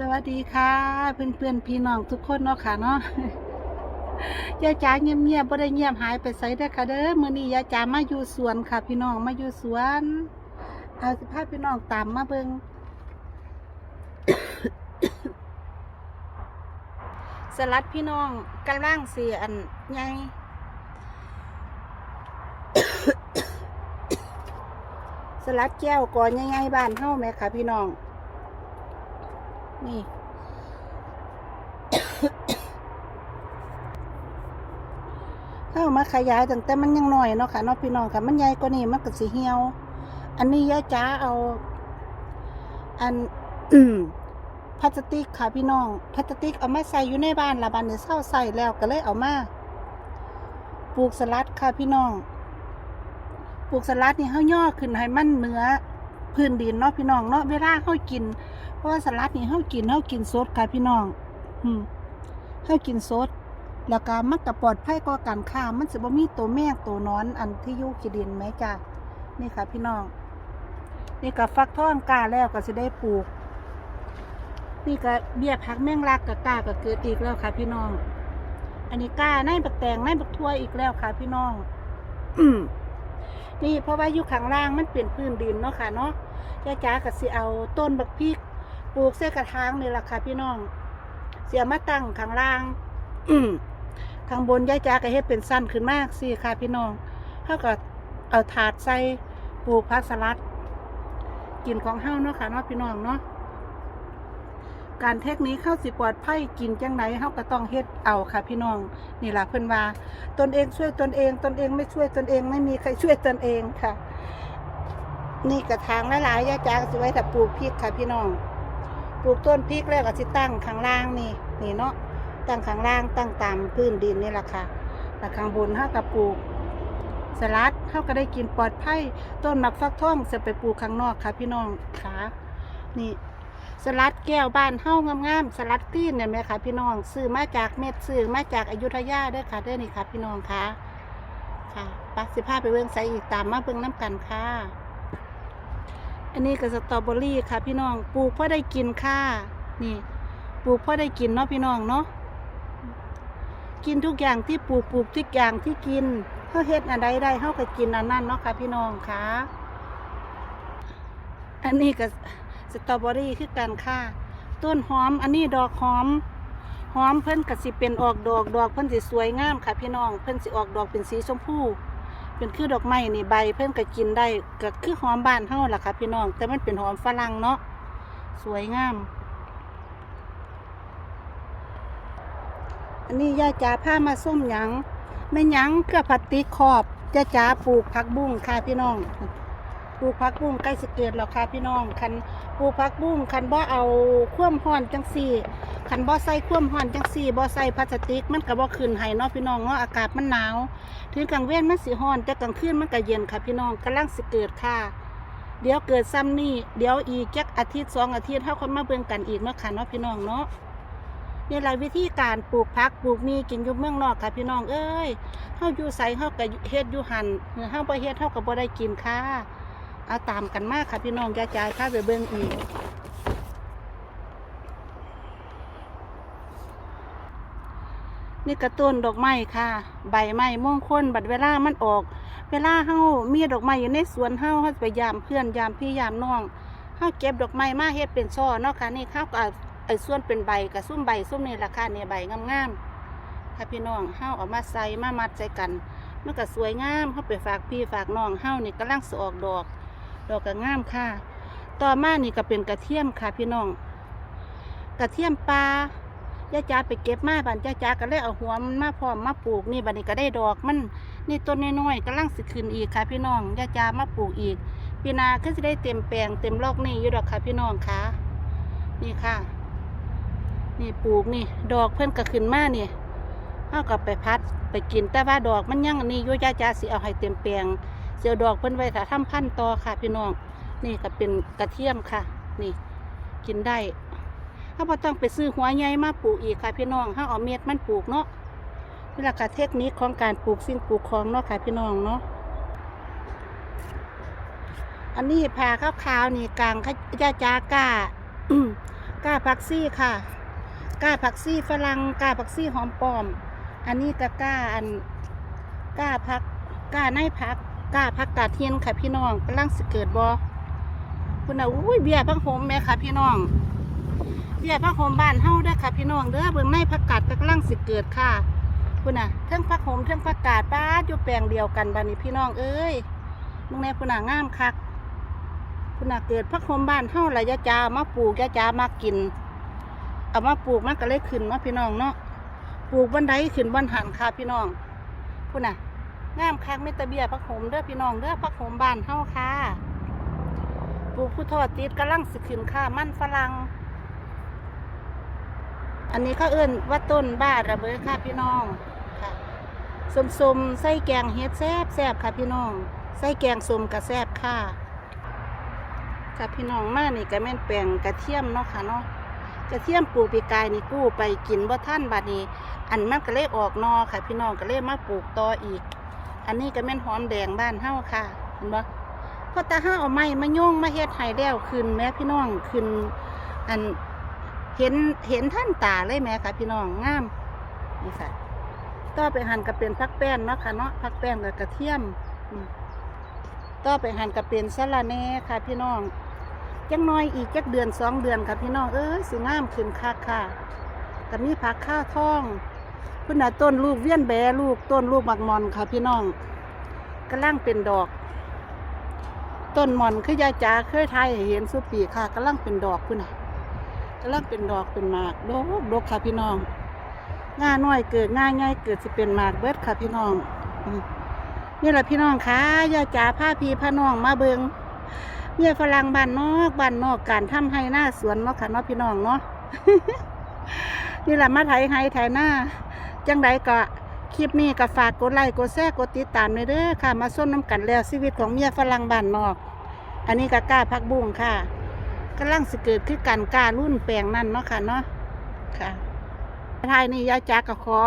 สวัสดีค่ะเพื่อนเพื่อนๆพี่น้องทุกคนเนาะค่ะเนาะยายจ๋าเงียบเงียบๆบ่ได้เงียบหายไปไสเด้อค่ะเด้อมื้อนี้ยายจ๋ามาอยู่สวนค่ะ พี่น้องมาอยู่สวนเอาสิพาพี่น้องตามมาเบิ่งสลัดพี่น้องกำลังสิอันใหญ่สลัดแก้วก่อนใหญ่ๆบ้านเฮาแหม่ค่ะพี่น้อง นี่ เข้ามาขยายตั้งแต่มันยังหน้อยเนาะค่ะเนาะพี่น้องค่ะ มันใหญ่กว่านี้มันก็สิเหี่ยว อันนี้ยาจ้าเอา อันพลาสติกค่ะพี่น้องพลาสติกเอามาใส่อยู่ในบ้านละบ้านเนี่ยเศร้าใส่แล้วก็เลยเอามาปลูกสลัดค่ะพี่น้องปลูกสลัดนี่เฮาย่อขึ้นให้มันเหนือพื้นดินเนาะพี่น้องเนาะเวลาเฮากิน เพราะว่าสลัดนี่เฮากินเฮากินสดค่ะพี่น้องอืมเฮากินสด แล้วก็มันก็ปลอดภัยกว่าการฆ่ามันสิบ่มีตัวแมงตัวนอนอันที่อยู่ขี้ดินไหมจ้ะนี่ค่ะ พี่น้อง นี่ก็ฟักทองกล้าแล้วก็สิได้ปลูก นี่ก็เบี้ยพักแมงลักกับกล้าก็เกิดอีกแล้วค่ะ พี่น้อง อันนี้กล้าในบักแตงในบักทั่วอีกแล้วค่ะ พี่น้องนี่เพราะว่าอยู่ข้างล่างมันเปลี่ยนพื้นดินเนาะค่ะเนาะยาจ๋าก็สิเอาต้นบักพริก ปลูกเส้กระถางนี่แหละค่ะพี่น้อง เสียมาตั้งข้างล่างข้างบนย่าจ๋าก็เฮ็ดเป็นสั้นขึ้นมากสิค่ะพี่น้องเท่ากับเอาถาดใส่ปลูกผักสลัด กินของเฮาเนาะค่ะเนาะพี่น้องเนาะการเทคนิคเข้าสิปลอดภัยกินจังไหนเฮาก็ต้องเฮ็ดเอาค่ะ พี่น้องนี่ล่ะเพิ่นว่าตนเองช่วยตนเองตนเองไม่ช่วยตนเอง ไม่มีใครช่วยตนเองค่ะ นี่กระถางหลายๆยาจากสิไว้ถ้าปลูกพริกค่ะ พี่น้อง ลูกต้นพริกแล้วก็สิตั้งข้างล่างนี่นี่เนาะตั้งข้างล่างตั้งตามพื้นดินนี่แหละค่ะแต่ข้างบนเฮาก็ปลูกสลัดเฮาก็ได้กินปลอดภัยต้นหมักฟักทองจะไปปลูกข้างนอกค่ะ พี่น้องค่ะนี่สลัดแก้วบ้านเฮางามๆสลัดตีนเนี่ยแม่ค่ะพี่น้องซื้อมาจากเม็ดซื้อมาจากอยุธยาด้อค่ะเด้อนี่ค่ะพี่น้องค่ะค่ะปักสิพาไปเบิ่งใส่อีกตามมาเบิ่งน้ำกันค่ะ อันนี้ก็สตรอเบอรี่ค่ะพี่น้อง ปลูกเพื่อได้กินค่ะ นี่ ปลูกเพื่อได้กินเนาะพี่น้องเนาะ กินทุกอย่างที่ปลูกปลูกทุกอย่างที่กินเขาเฮ็ดอันใดได้เขาก็กินอันนั้นเนาะค่ะพี่น้องค่ะ อันนี้ก็สตรอเบอรี่คือกันค่ะ ต้นหอม อันนี้ดอกหอม หอมเพิ่นก็สิเป็นออกดอก ดอกเพิ่นสิสวยงามค่ะ พี่น้อง เพิ่นสิออกดอกเป็นสีชมพู เป็นคือดอกไม้นี่ใบเพิ่นก็กินได้ก็คือหอมบ้านเฮาล่ะค่ะพี่น้อง แต่มันเป็นหอมฝรั่งเนาะสวยงาม อันนี้ย่าจ๋าผ้ามาส้มหยังแม่หยังเกลือผัดติขอบย่าจ๋าปลูกผักบุ้งค่ะพี่น้องปลูกผักบุ้งใกล้สิเกิดแล้วค่ะพี่น้องคันปลูกผักบุ้งคันบ่เอาคว่ำห้อนจังสี่ คันบ่ใส่คว่ำห้อนจังสี่บ่ใส่พลาสติก มันก็บ่ขึ้นให้เนาะพี่น้องเนาะอากาศมันหนาว ถึงกลางเว้นมันสิร้อน แต่กลางคืนมันก็เย็นค่ะพี่น้องกำลังสิเกิดค่ะ เดี๋ยวเกิดซ้ำนี่เดี๋ยวอีกจักอาทิตย์สองอาทิตย์เฮาคนมาเบิ่งกันอีกเนาะค่ะเนาะพี่น้องเนาะนี่แหละวิธีการปลูกผักปลูกมีกินอยู่เมืองนอกค่ะพี่น้องเอ้ยเฮาอยู่ใส่เฮาก็เฮ็ดอยู่หันเฮาบ่เฮ็ดเฮาก็บ่ได้กินค่ะเอาตามกันมากค่ะพี่น้องอย่าจ่ายค่าไปเบิ่งอีก นี่กระต้นดอกไม้ค่ะ ใบไม้มงคลบัดเวลามันออก เวลาเฮามีดอกไม้อยู่ในสวนเฮาเฮาไปยามเพื่อนยามพี่ยามน้องเฮาเก็บดอกไม้มาเฮ็ดเป็นช่อเนาะค่ะนี่ข้าวก็เอาไอ้ส่วนเป็นใบกับซุ่มใบซุ่มนี่ราคาเนี่ยใบงามๆค่ะพี่น้องเฮาเอามาใส่มามัดใส่กันมันก็สวยงามเฮาไปฝากพี่ฝากน้องเฮานี่กำลังสออกดอก ดอกก็งามค่ะ ต่อมานี่ก็เป็นกระเทียมค่ะพี่น้อง กระเทียมปลา ย่าจ๋าไปเก็บมาบันย่าจ๋าก็เลยเอาหัวมันมาพร้อมมาปลูกนี่บัดนี้ก็ได้ดอกมันนี่ต้นน้อยๆกำลังสิขึ้นอีกค่ะ พี่น้องย่าจ๋ามาปลูกอีกปีหนาก็จะได้เต็มแปลงเต็มลอกนี่อยู่ดอกค่ะพี่น้องค่ะ นี่ค่ะ นี่ปลูกนี่ ดอกเพิ่นก็ขึ้นมานี่เอากับไปพัดไปกินแต่ว่าดอกมันยังนนี้อยู่ย่าจ๋าสิเอาให้เต็มแปลงเสียวดอกเพิ่นไว้ถ้าทำพันต่อค่ะ พี่น้อง นี่ก็เป็นกระเทียมค่ะ นี่ กินได้ ถ้าพอต้องไปซื้อหัวใหญ่มาปลูกอีกค่ะพี่น้องถ้าเอาเม็ดมันปลูกเนาะนี่แหละค่ะเทคนิคของการปลูกสิ่งปลูกของเนาะค่ะพี่น้องเนาะอันนี้ผ่าขาวๆนี่กลางขยาจาก้าก้าผักซี่ค่ะก้าผักซี่ฝรั่งก้าผักซี่หอมปลอม อันนี้ก็ก้าอันก้าผักก้าในผักก้าผักกาดเทียนค่ะพี่น้องกำลังสเกิดบอคุณน่ะอุ้ยเบียร์พักโหมแม่ค่ะพี่น้อง เบี้ยผักโหมบ้านเฮาเด้ค่ะพี่น้องเด้อเบิ่งในผักกาดกำลังสิเกิดค่ะพุ่นน่ะเทั้งผักโหมเทั้งผักกาดป้าอยู่แปลงเดียวกันบัดนี้พี่น้องเอ้ยมึงในพุ่นน่ะงามคักพุ่นน่ะเกิดผักโหมบ้านเฮาละยะจามาปลูกยะจามากินเอามาปลูกมันก็เลยขึ้นมาพี่น้องเนาะปลูกบันไดขึ้นบันหันค่ะพี่น้องพุ่นน่ะงามคักมีแตะเบียผักโหมเด้อพี่น้องเด้อผักโหมบ้านเฮาค่ะปลูกผู้ทอดติดกำลังสิขึ้นค่ะ มันฝรั่ง อันนี้เขาเอื้นว่าต้นบ้าระเบิดค่ะพี่น้องค่ะสมสมๆใส่แกงเฮ็ดแซบแซบค่ะพี่น้องใส่แกงสมกับแซบค่ะค่ะพี่น้องมานี่ก็แม่นแปลงกระเทียมเนาะค่ะเนาะกระเทียมปลูกปีกายนี่กู้ไปกินบ่ท่านบัดนี้ อันมันก็เลยออกนอค่ะ พี่น้องก็เลยมาปลูกต่ออีก อันนี้ก็แม่นหอมแดงบ้านเฮาค่ะเห็นบ่พอตาเฮาเอาไม้มาโยงมาเฮ็ดให้แล้วขึ้นแม่พี่น้องขึ้น อัน เห็นเห็นท่านตาเลยแหม่ค่ะ พี่น้องงามนี่ค่ะต่อไปหั่นก็เป็นพักแป้นเนาะค่ะเนาะพักแป้นกับกระเทียมต่อไปหั่นก็เป็นสะระแหน่ค่ะ พี่น้องจังน้อยอีกจักเดือนสองเดือนค่ะพี่น้องเอ้ยสิงามขึ้นคักค่ะก็มีผักข้าวท่องพุ่นน่ะต้นลูกเวียนแบลูกต้นลูกหมักมอนค่ะ พี่น้องกำลังเป็นดอก ต้นหมอนคือยายจ๋าเคยไทยเห็นสุปีค่ะกำลังเป็นดอกพุ่นน่ะำลังเป็นดอกเป็นหมากดกดกค่ะพี่น้องง่าน้อยเกิดง่าใหญ่เกิดสิเป็นหมากเบิดค่ะพี่น้องนี่แหละพี่น้องค่ะย่าจ๋าผ้าพีผ้าน้องมาเบิงเมียฝรั่งบ้านนอกบ้านนอกการทำให้หน้าสวนเนาะค่ะเนาะพี่น้องเนาะนี่แหละมาไถให้ไถหน้าจังใดก็คลิปนี้ก็ฝากกดไลค์กดแชร์กดติดตามเลยเด้อค่ะ มาส้นน้ำกันแล้วชีวิตของเมียฝรั่งบ้านนอก อันนี้ก็กล้าพักบุ้งค่ะ กำลังสิเกิดคือการการุ่นแปลงนั่นเนาะค่ะเนาะค่ะท้ายนี้ยายจักก็ขอ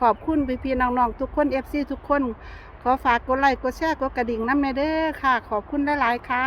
ขอบคุณพี่พี่ๆน้องๆทุกคนเอฟซีทุกคน ขอฝากกดไลค์กดแชร์กดกระดิ่งน้ำแม่เด้อค่ะ ขอบคุณหลายๆค่ะ